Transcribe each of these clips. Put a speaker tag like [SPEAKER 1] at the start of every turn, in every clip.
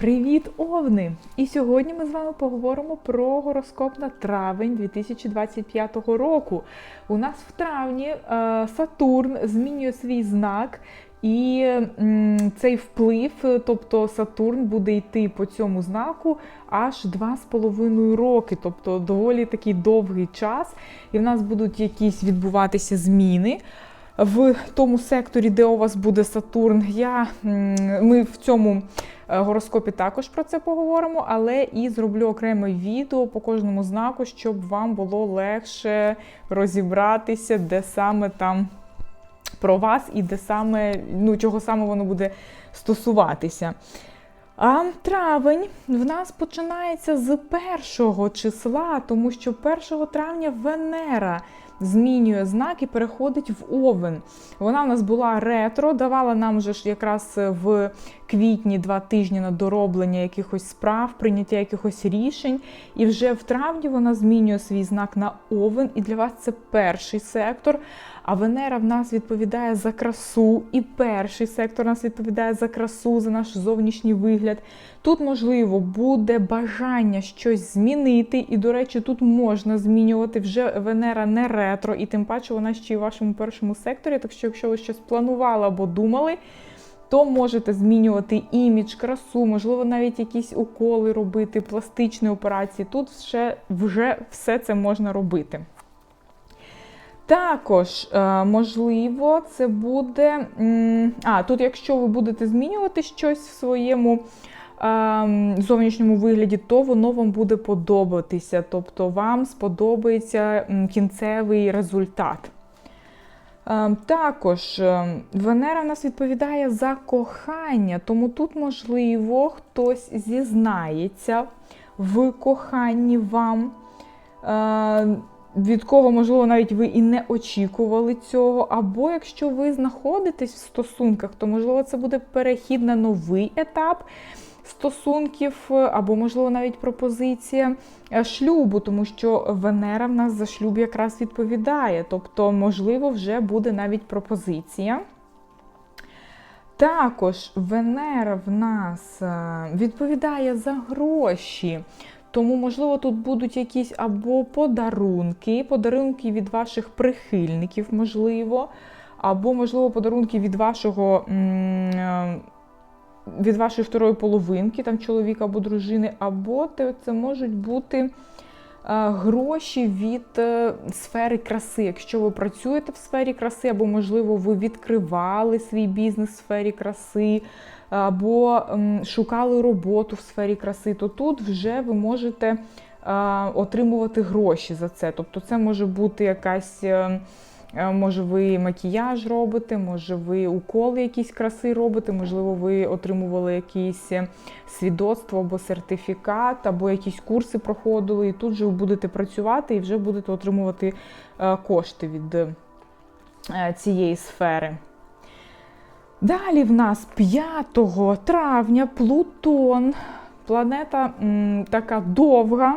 [SPEAKER 1] Привіт, овни! І сьогодні ми з вами поговоримо про гороскоп на травень 2025 року. У нас в травні е, Сатурн змінює свій знак, і цей вплив, тобто Сатурн буде йти по цьому знаку аж 2,5 роки, тобто доволі такий довгий час, і в нас будуть якісь відбуватися зміни. В тому секторі, де у вас буде Сатурн, я, ми в цьому гороскопі також про це поговоримо, але і зроблю окреме відео по кожному знаку, щоб вам було легше розібратися, де саме там про вас і де саме, ну, чого саме воно буде стосуватися. А травень в нас починається з першого числа, тому що 1 травня Венера змінює знак і переходить в Овен. Вона в нас була ретро, давала нам вже ж якраз в квітні два тижні на дороблення якихось справ, прийняття якихось рішень. І вже в травні вона змінює свій знак на Овен. І для вас це перший сектор. А Венера в нас відповідає за красу, і перший сектор нас відповідає за красу, за наш зовнішній вигляд. Тут, можливо, буде бажання щось змінити, і, до речі, тут можна змінювати вже Венера не ретро, і тим паче вона ще й у вашому першому секторі. Так що, якщо ви щось планували або думали, то можете змінювати імідж, красу, можливо, навіть якісь уколи робити, пластичні операції. Тут вже, вже все це можна робити. Також, е, можливо, це буде. А, тут, якщо ви будете змінювати щось в своєму е, зовнішньому вигляді, то воно вам буде подобатися. Тобто вам сподобається кінцевий результат. Е, також Венера в нас відповідає за кохання, тому тут, можливо, хтось зізнається в коханні вам від кого, можливо, навіть ви і не очікували цього. Або якщо ви знаходитесь в стосунках, то, можливо, це буде перехід на новий етап стосунків, або, можливо, навіть пропозиція е, шлюбу, тому що Венера в нас за шлюб якраз відповідає. Тобто, можливо, вже буде навіть пропозиція. Також Венера в нас е, відповідає за гроші. Тому, можливо, тут будуть якісь або подарунки, подарунки від ваших прихильників, можливо, або, можливо, подарунки від вашого. Від вашої второї половинки, там чоловіка або дружини, або це можуть бути е, гроші від е, сфери краси. Якщо ви працюєте в сфері краси, або, можливо, ви відкривали свій бізнес в сфері краси, або шукали роботу в сфері краси, то тут вже ви можете отримувати гроші за це. Тобто, це може бути якась. Е, е, може, ви макіяж робите, може, ви уколи якісь краси робите, можливо, ви отримували якісь свідоцтво або сертифікат, або якісь курси проходили, і тут же ви будете працювати і вже будете отримувати е, кошти від цієї сфери. Далі в нас 5 травня Плутон, планета м, така довга,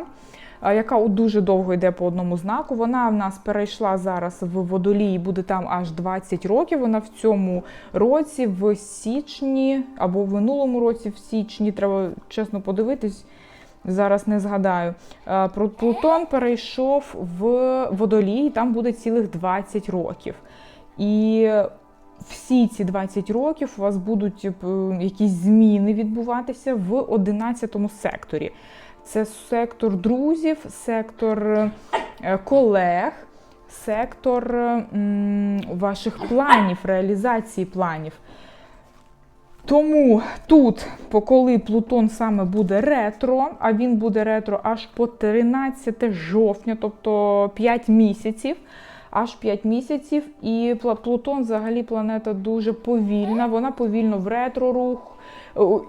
[SPEAKER 1] яка дуже довго йде по одному знаку. Вона в нас перейшла зараз в водолій, буде там аж 20 років. Вона в цьому році, в січні або в минулому році, в січні, треба чесно подивитись. Зараз не згадаю. Плутон перейшов в водолій, там буде цілих 20 років. І всі ці 20 років у вас будуть е, якісь зміни відбуватися в 11 секторі. Це сектор друзів, сектор е, колег, сектор ваших планів, реалізації планів. Тому тут, коли Плутон саме буде ретро, а він буде ретро аж по 13 жовтня, тобто 5 місяців аж 5 місяців. І Плутон взагалі планета дуже повільна. Вона повільно в ретро-рух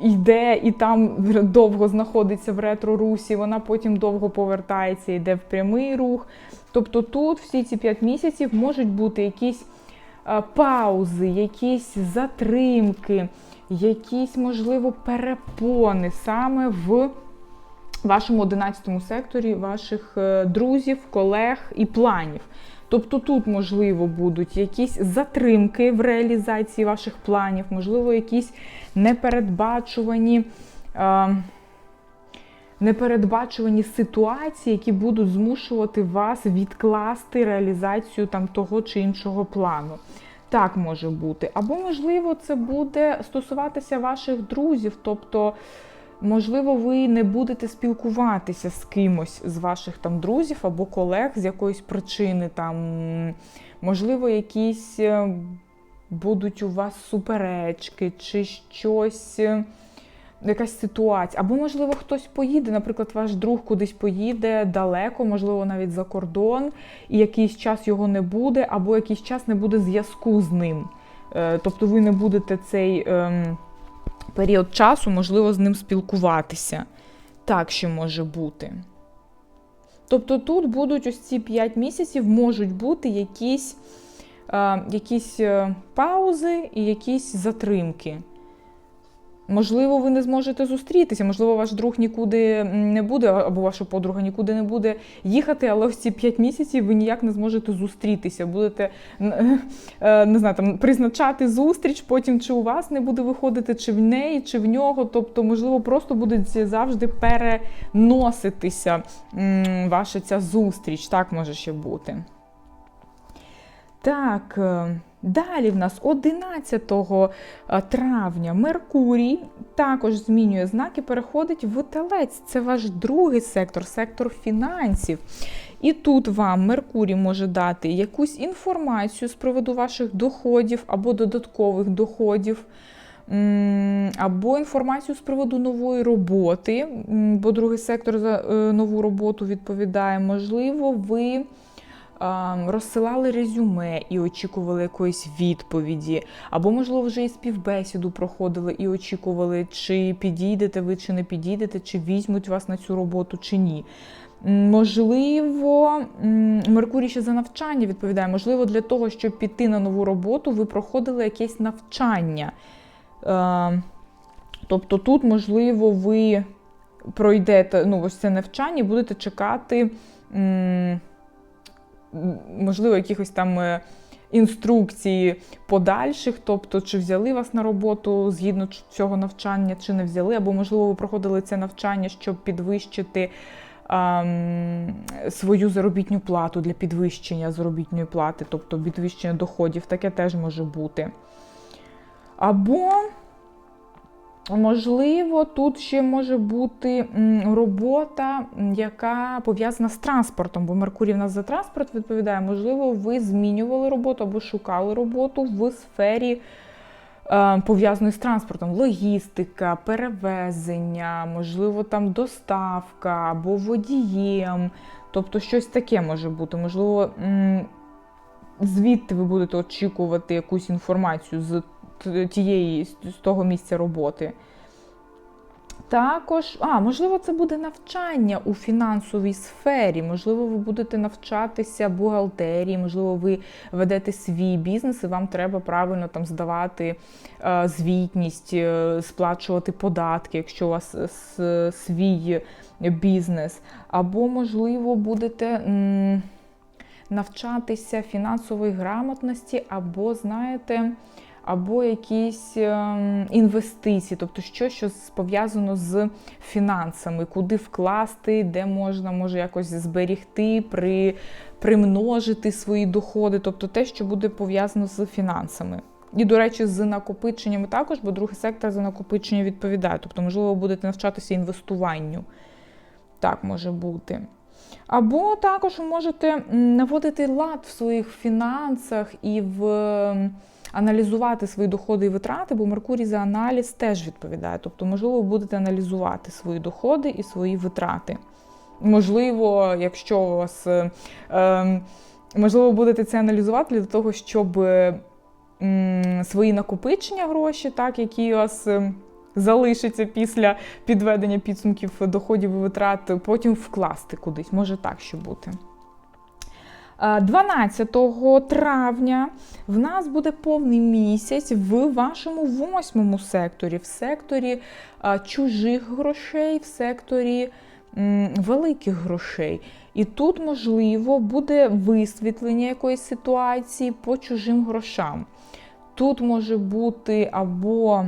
[SPEAKER 1] йде і там довго знаходиться в ретро-русі, вона потім довго повертається, йде в прямий рух. Тобто тут всі ці 5 місяців можуть бути якісь паузи, якісь затримки, якісь, можливо, перепони саме в вашому 11 секторі ваших е, друзів, колег і планів. Тобто тут, можливо, будуть якісь затримки в реалізації ваших планів, можливо, якісь непередбачувані е, непередбачувані ситуації, які будуть змушувати вас відкласти реалізацію там того чи іншого плану. Так може бути. Або, можливо, це буде стосуватися ваших друзів, тобто. Можливо, ви не будете спілкуватися з кимось з ваших там друзів або колег з якоїсь причини. Там, Можливо, якісь е, будуть у вас суперечки чи щось, е, якась ситуація. Або, можливо, хтось поїде, наприклад, ваш друг кудись поїде далеко, можливо, навіть за кордон, і якийсь час його не буде, або якийсь час не буде зв'язку з ним. Е, тобто ви не будете цей. Ем, період часу, можливо, з ним спілкуватися. Так що може бути. Тобто тут будуть ось ці 5 місяців, можуть бути якісь, е, якісь паузи і якісь затримки. Можливо, ви не зможете зустрітися, можливо, ваш друг нікуди не буде, або ваша подруга нікуди не буде їхати, але ось ці 5 місяців ви ніяк не зможете зустрітися. Будете е, не знаю, там, призначати зустріч, потім чи у вас не буде виходити, чи в неї, чи в нього. Тобто, можливо, просто буде завжди переноситися ваша ця зустріч. Так може ще бути. Так. Е, Далі в нас 11 е, травня Меркурій також змінює знаки, переходить в телець. Це ваш другий сектор, сектор фінансів. І тут вам Меркурій може дати якусь інформацію з приводу ваших доходів або додаткових доходів. Або інформацію з приводу нової роботи, бо другий сектор за е, нову роботу відповідає. Можливо, ви розсилали резюме і очікували якоїсь відповіді, або, можливо, вже і співбесіду проходили і очікували, чи підійдете ви, чи не підійдете, чи візьмуть вас на цю роботу, чи ні. Можливо, Меркурій ще за навчання відповідає, можливо, для того, щоб піти на нову роботу, ви проходили якесь навчання. Тобто тут, можливо, ви пройдете ну, ось це навчання і будете чекати можливо, якихось там е, інструкцій подальших, тобто, чи взяли вас на роботу згідно цього навчання, чи не взяли, або, можливо, ви проходили це навчання, щоб підвищити. Свою заробітню плату для підвищення заробітної плати, тобто підвищення доходів, таке теж може бути. Або Можливо, тут ще може бути робота, яка пов'язана з транспортом, бо Меркурій в нас за транспорт відповідає. Можливо, ви змінювали роботу або шукали роботу в сфері е, пов'язаної з транспортом. Логістика, перевезення, можливо, там доставка або водієм. Тобто щось таке може бути. Можливо, звідти ви будете очікувати якусь інформацію з тієї, з того місця роботи. Також, а, можливо, це буде навчання у фінансовій сфері, можливо, ви будете навчатися бухгалтерії, можливо, ви ведете свій бізнес, і вам треба правильно там здавати е, звітність, е, сплачувати податки, якщо у вас е, свій бізнес. Або, можливо, будете. М навчатися фінансової грамотності, або, знаєте, або якісь ем, інвестиції, тобто що, що пов'язано з фінансами, куди вкласти, де можна може якось зберігти, при, примножити свої доходи, тобто те, що буде пов'язано з фінансами. І, до речі, з накопиченнями також, бо другий сектор за накопичення відповідає. Тобто, можливо, ви будете навчатися інвестуванню. Так може бути. Або також ви можете наводити лад в своїх фінансах і в аналізувати свої доходи і витрати, бо Меркурій за аналіз теж відповідає. Тобто, можливо, будете аналізувати свої доходи і свої витрати. Можливо, якщо у вас е, ем, можливо, будете це аналізувати для того, щоб е, свої накопичення гроші, так, які у вас. Е, залишиться після підведення підсумків доходів і витрат, потім вкласти кудись. Може так ще бути. 12 травня в нас буде повний місяць в вашому восьмому секторі, в секторі чужих грошей, в секторі великих грошей. І тут, можливо, буде висвітлення якоїсь ситуації по чужим грошам. Тут може бути або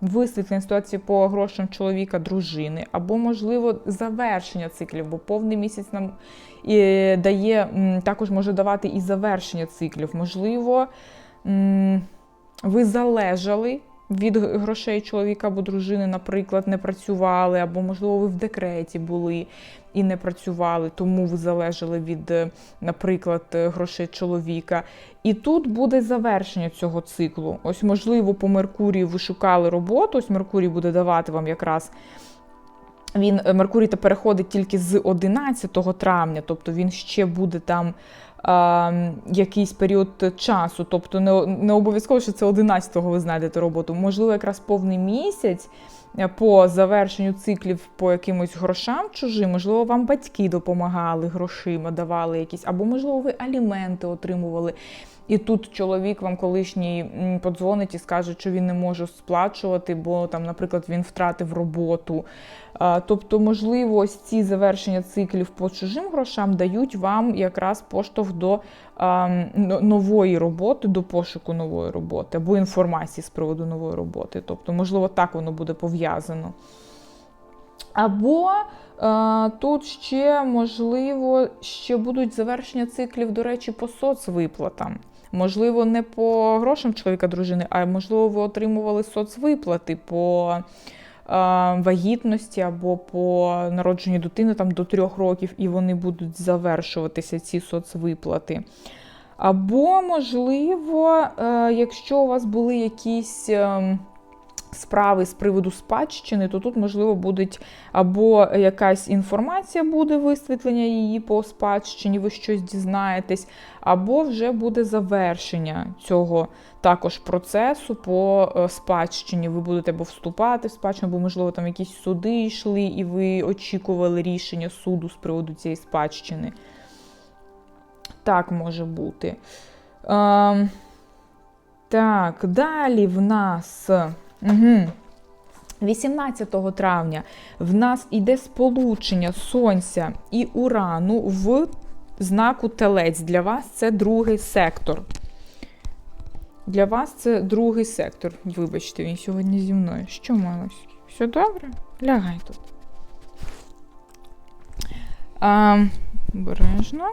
[SPEAKER 1] висвітлення ситуації по грошам чоловіка, дружини, або, можливо, завершення циклів, бо повний місяць нам дає також може давати і завершення циклів. Можливо, ви залежали від грошей чоловіка або дружини, наприклад, не працювали, або, можливо, ви в декреті були і не працювали, тому ви залежали від, е, наприклад, е, грошей чоловіка. І тут буде завершення цього циклу. Ось, можливо, по Меркурію ви шукали роботу, ось Меркурій буде давати вам якраз. Він е, Меркурій та переходить тільки з 11 травня, тобто він ще буде там якийсь період часу. Тобто не, не обов'язково, що це 11-го ви знайдете роботу. Можливо, якраз повний місяць е, по завершенню циклів по якимось грошам чужим, можливо, вам батьки допомагали грошима, давали якісь, або, можливо, ви аліменти отримували. І тут чоловік вам колишній подзвонить і скаже, що він не може сплачувати, бо там, наприклад, він втратив роботу. Тобто, можливо, ось ці завершення циклів по чужим грошам дають вам якраз поштовх до нової роботи, до пошуку нової роботи або інформації з приводу нової роботи. Тобто, можливо, так воно буде пов'язано. Або е, тут ще, можливо, ще будуть завершення циклів, до речі, по соцвиплатам. Можливо, не по грошам чоловіка дружини, а можливо, ви отримували соцвиплати по вагітності або по народженню дитини там, до трьох років, і вони будуть завершуватися, ці соцвиплати. Або, можливо, е, якщо у вас були якісь. Справи з приводу спадщини, то тут, можливо, будуть або якась інформація буде висвітлення її по спадщині, ви щось дізнаєтесь, або вже буде завершення цього також процесу по е, спадщині. Ви будете або вступати в спадщину, або, можливо, там якісь суди йшли, і ви очікували рішення суду з приводу цієї спадщини. Так може бути. Ем, так, далі в нас. Угу. 18 травня в нас іде сполучення Сонця і Урану в знаку Телець. Для вас це другий сектор. Для вас це другий сектор. Вибачте, він сьогодні зі мною. Що малось? Все добре? Лягай тут. А, обережно.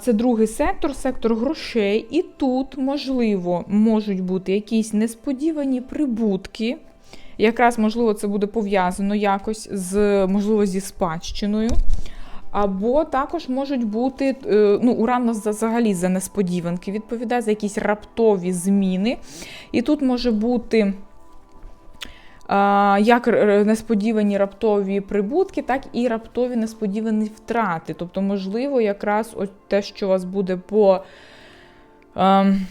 [SPEAKER 1] Це другий сектор, сектор грошей, і тут, можливо, можуть бути якісь несподівані прибутки. Якраз, можливо, це буде пов'язано якось з, можливо, зі спадщиною. Або також можуть бути, е, ну, уран нас за- взагалі за несподіванки відповідає за якісь раптові зміни. І тут може бути як несподівані раптові прибутки, так і раптові несподівані втрати. Тобто, можливо, якраз ось те, що у вас буде по, ем,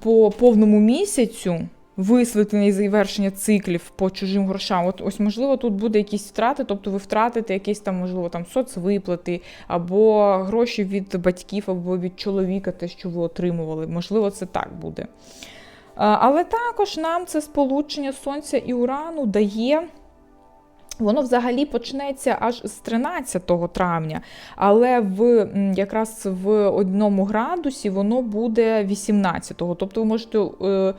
[SPEAKER 1] по повному місяцю. Висвітлення і завершення циклів по чужим грошам. От ось, можливо, тут буде якісь втрати, тобто ви втратите якісь там, можливо, там соцвиплати, або гроші від батьків, або від чоловіка, те, що ви отримували. Можливо, це так буде. Але також нам це сполучення Сонця і Урану дає. Воно взагалі почнеться аж з 13 травня, але в якраз в одному градусі воно буде 18-го. Тобто ви можете е,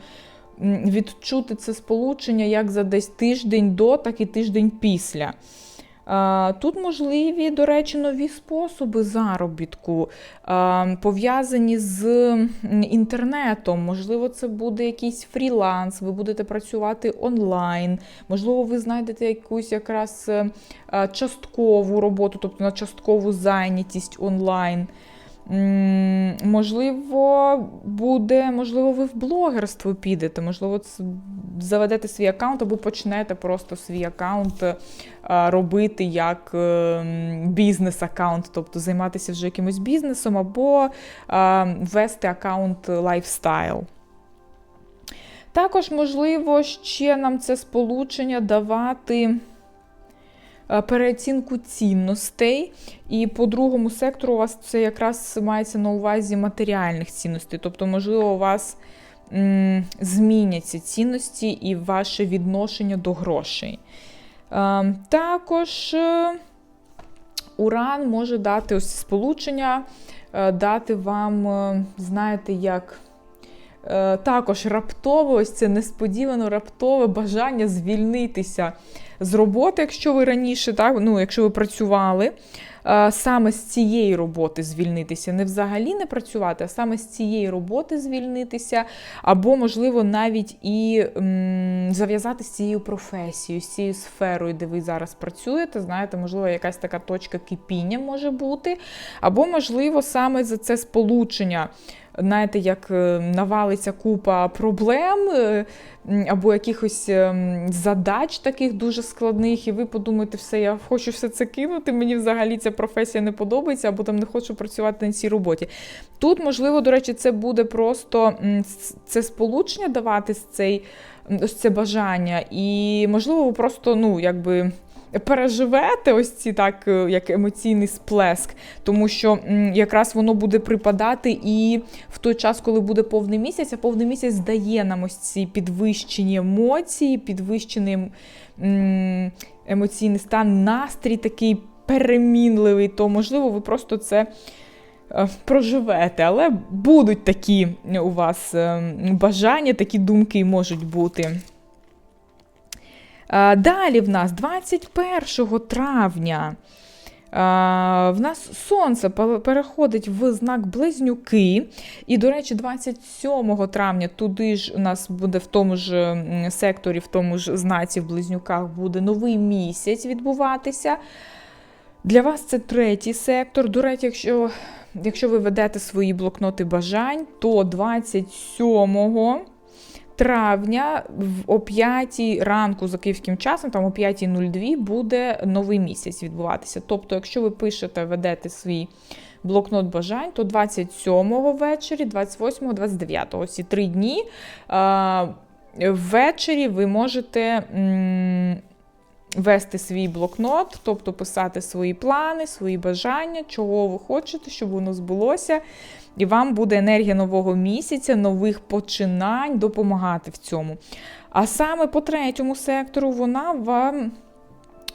[SPEAKER 1] відчути це сполучення як за десь тиждень до, так і тиждень після. Тут можливі, до речі, нові способи заробітку, пов'язані з інтернетом. Можливо, це буде якийсь фріланс, ви будете працювати онлайн, можливо, ви знайдете якусь якраз е, часткову роботу, тобто на часткову зайнятість онлайн. Можливо, буде, можливо, ви в блогерство підете, можливо, заведете свій аккаунт або почнете просто свій аккаунт е, робити як е, бізнес-аккаунт, тобто займатися вже якимось бізнесом, або е, вести аккаунт лайфстайл. Також, можливо, ще нам це сполучення давати переоцінку цінностей. І по другому сектору у вас це якраз мається на увазі матеріальних цінностей. Тобто, можливо, у вас зміняться цінності і ваше відношення до грошей. Е, Також е, Уран може дати ось сполучення, е, дати вам, е, знаєте, як е, також раптово, ось це несподівано раптове бажання звільнитися з роботи, якщо ви раніше, так, ну, якщо ви працювали. е, Саме з цієї роботи звільнитися, не взагалі не працювати, а саме з цієї роботи звільнитися, або, можливо, навіть і зав'язати з цією професією, з цією сферою, де ви зараз працюєте. Знаєте, можливо, якась така точка кипіння може бути, або, можливо, саме за це сполучення. Знаєте, як е, навалиться купа проблем е, або якихось ем, задач таких дуже складних, і ви подумаєте, все, я хочу все це кинути, мені взагалі ця професія не подобається, або там не хочу працювати на цій роботі. Тут, можливо, до речі, це буде просто це сполучення давати з цей, ось це бажання, і можливо, ви просто, ну, якби. Переживете ось ці так, е, як емоційний сплеск, тому що якраз воно буде припадати і в той час, коли буде повний місяць, а повний місяць дає нам ось ці підвищені емоції, підвищений емоційний стан, настрій такий перемінливий, то можливо ви просто це. е, Проживете, але будуть такі у вас е, бажання, такі думки можуть бути. Далі в нас 21 травня. В нас сонце переходить в знак Близнюки. І, до речі, 27 травня туди ж у нас буде в тому ж секторі, в тому ж знаці в Близнюках буде новий місяць відбуватися. Для вас це третій сектор. До речі, якщо, якщо ви ведете свої блокноти бажань, то 27 травня о 5 ранку за київським часом, там о 5.02 буде новий місяць відбуватися. Тобто, якщо ви пишете, ведете свій блокнот бажань, то 27-го ввечері, 28-го, 29-го, ці три дні ввечері ви можете. Вести свій блокнот, тобто писати свої плани, свої бажання, чого ви хочете, щоб воно збулося. І вам буде енергія нового місяця, нових починань допомагати в цьому. А саме по третьому сектору вона вам.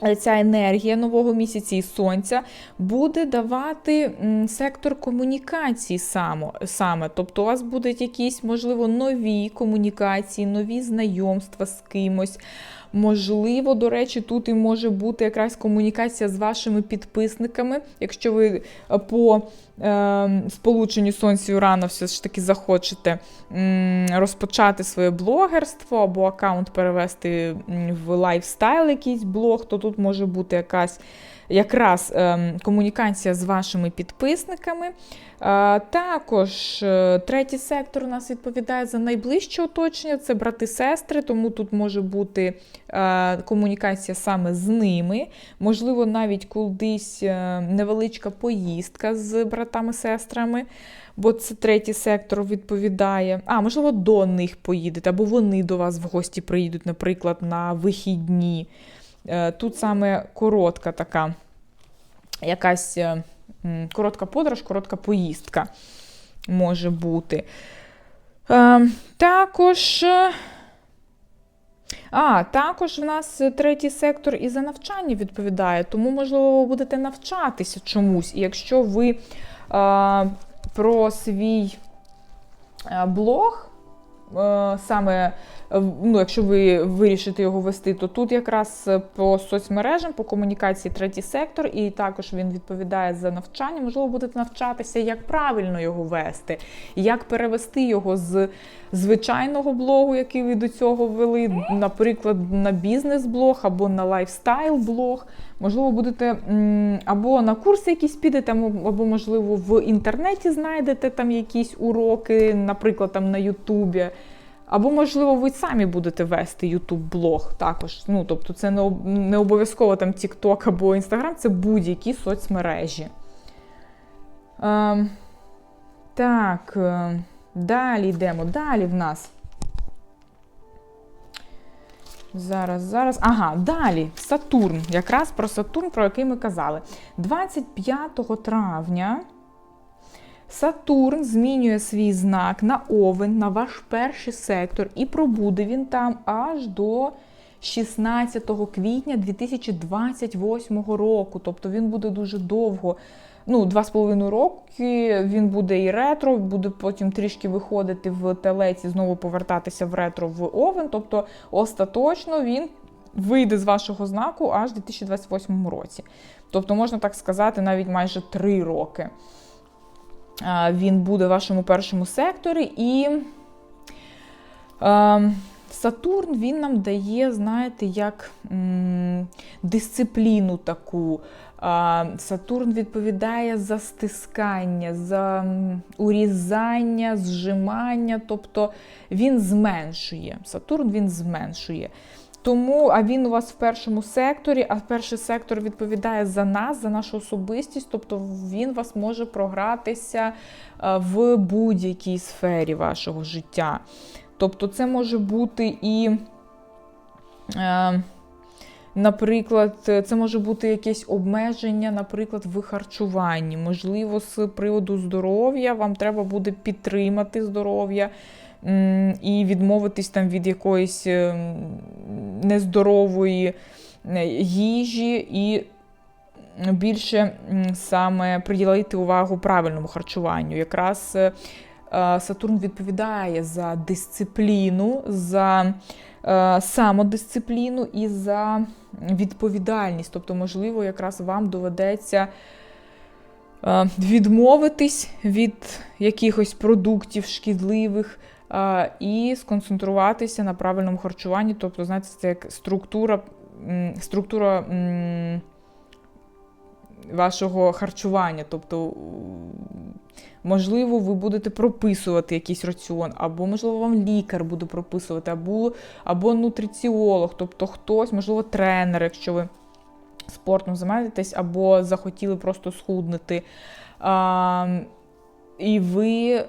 [SPEAKER 1] е, Ця енергія нового місяця і сонця буде давати сектор комунікації само, саме. Тобто у вас будуть якісь, можливо, нові комунікації, нові знайомства з кимось. Можливо, до речі, тут і може бути якраз комунікація з вашими підписниками, якщо ви е, по сполученню Сонці і Урана все ж таки захочете розпочати своє блогерство або аккаунт перевести в лайфстайл якийсь блог, то тут може бути якась якраз е, комунікація з вашими підписниками. Е, також е, третій сектор у нас відповідає за найближче оточення, це брати-сестри, тому тут може бути е, комунікація саме з ними. Можливо, навіть кудись невеличка поїздка з братами-сестрами, бо це третій сектор відповідає. А, можливо, до них поїдете, або вони до вас в гості приїдуть, наприклад, на вихідні. Е, Тут саме коротка така якась е, коротка подорож, коротка поїздка може бути. Е, Також. А, також в нас третій сектор і за навчання відповідає, тому, можливо, ви будете навчатися чомусь. І якщо ви е, про свій блог, е, саме, ну, якщо ви вирішите його вести, то тут якраз е, по соцмережам, по комунікації третій сектор, і також він відповідає за навчання. Можливо, будете навчатися, як правильно його вести, як перевести його з звичайного блогу, який ви до цього вели, наприклад, на бізнес-блог або на лайфстайл-блог. Можливо, будете або на курси якісь підете, або, або, можливо, в інтернеті знайдете там якісь уроки, наприклад, там на Ютубі. Або, можливо, ви самі будете вести Ютуб-блог також. Ну, тобто, це не, об- не обов'язково там TikTok або Instagram, це будь-які соцмережі. Ем, так, е, далі йдемо. Далі в нас. Зараз, зараз. Ага, далі Сатурн. Якраз про Сатурн, про який ми казали. 25 травня Сатурн змінює свій знак на Овен, на ваш перший сектор, і пробуде він там аж до 16 квітня 2028 року. Тобто він буде дуже довго. Ну, два з половиною роки він буде і ретро, буде потім трішки виходити в телеці, знову повертатися в ретро в овен. Тобто, остаточно він вийде з вашого знаку аж в 2028 році. Тобто, можна так сказати, навіть майже три роки. Він буде в вашому першому секторі і. Сатурн він нам дає, знаєте, як дисципліну таку. Сатурн відповідає за стискання, за урізання, зжимання, тобто він зменшує. Сатурн він зменшує. Тому, а він у вас в першому секторі, а перший сектор відповідає за нас, за нашу особистість, тобто він вас може програтися е, в будь-якій сфері вашого життя. Тобто, це може бути і, е, наприклад, це може бути якесь обмеження, наприклад, в харчуванні. Можливо, з приводу здоров'я вам треба буде підтримати здоров'я і відмовитись там від якоїсь ем, нездорової їжі і більше саме приділити увагу правильному харчуванню. Якраз е, е, Сатурн відповідає за дисципліну, за е, самодисципліну і за відповідальність. Тобто, можливо, якраз вам доведеться відмовитись від якихось продуктів шкідливих. І сконцентруватися на правильному харчуванні, тобто, знаєте, це як структура, структура вашого харчування. Тобто, можливо, ви будете прописувати якийсь раціон, або, можливо, вам лікар буде прописувати, або, або нутриціолог, тобто хтось, можливо, тренер, якщо ви спортом займаєтесь, або захотіли просто схуднути. А, і ви,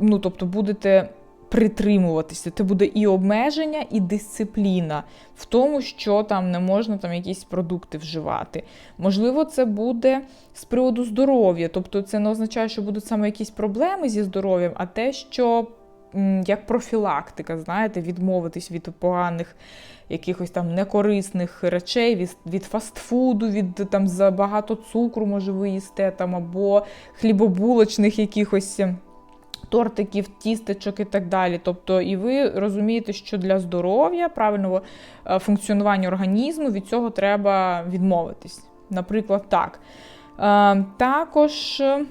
[SPEAKER 1] ну, тобто, будете притримуватися. Це буде і обмеження, і дисципліна в тому, що там не можна там якісь продукти вживати. Можливо, це буде з приводу здоров'я, тобто це не означає, що будуть саме якісь проблеми зі здоров'ям, а те, що як профілактика, знаєте, відмовитись від поганих. Якихось там некорисних речей від, від фастфуду, від там забагато цукру, може, ви їсте там, або хлібобулочних якихось тортиків, тістечок і так далі. Тобто, і ви розумієте, що для здоров'я, правильного е, функціонування організму від цього треба відмовитись. Наприклад, так. Е, Також. е,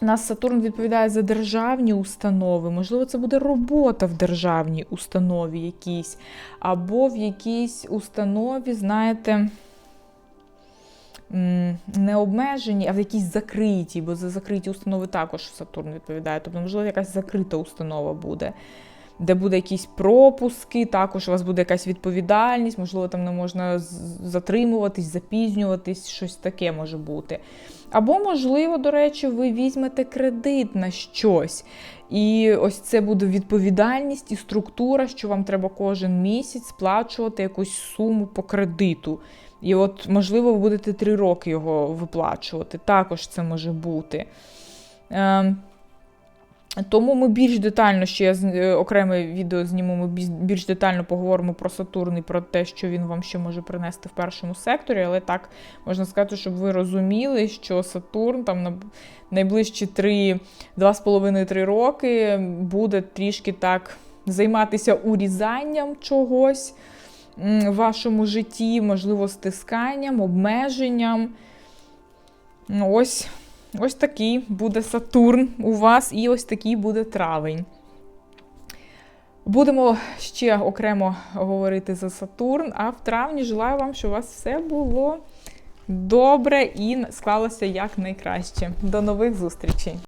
[SPEAKER 1] нас Сатурн відповідає за державні установи. Можливо, це буде робота в державній установі якійсь, або в якійсь установі, знаєте, не обмежені, а в якійсь закритій, бо за закриті установи також Сатурн відповідає. Тобто, можливо, якась закрита установа буде, де буде якісь пропуски, також у вас буде якась відповідальність, можливо, там не можна затримуватись, запізнюватись, щось таке може бути. Або, можливо, до речі, ви візьмете кредит на щось. І ось це буде відповідальність і структура, що вам треба кожен місяць сплачувати якусь суму по кредиту. І от, можливо, ви будете три роки його виплачувати. Також це може бути. Е, тому ми більш детально ще я е, окреме відео зніму, ми більш- детально поговоримо про Сатурн і про те, що він вам ще може принести в першому секторі. Але так можна сказати, щоб ви розуміли, що Сатурн там на найближчі 3, 2,5-3 роки буде трішки так займатися урізанням чогось в вашому житті, можливо, стисканням, обмеженням. Ну, Ось, ось такий буде Сатурн у вас, і ось такий буде травень. Будемо ще окремо говорити за Сатурн, а в травні желаю вам, щоб у вас все було добре і склалося як найкраще. До нових зустрічей!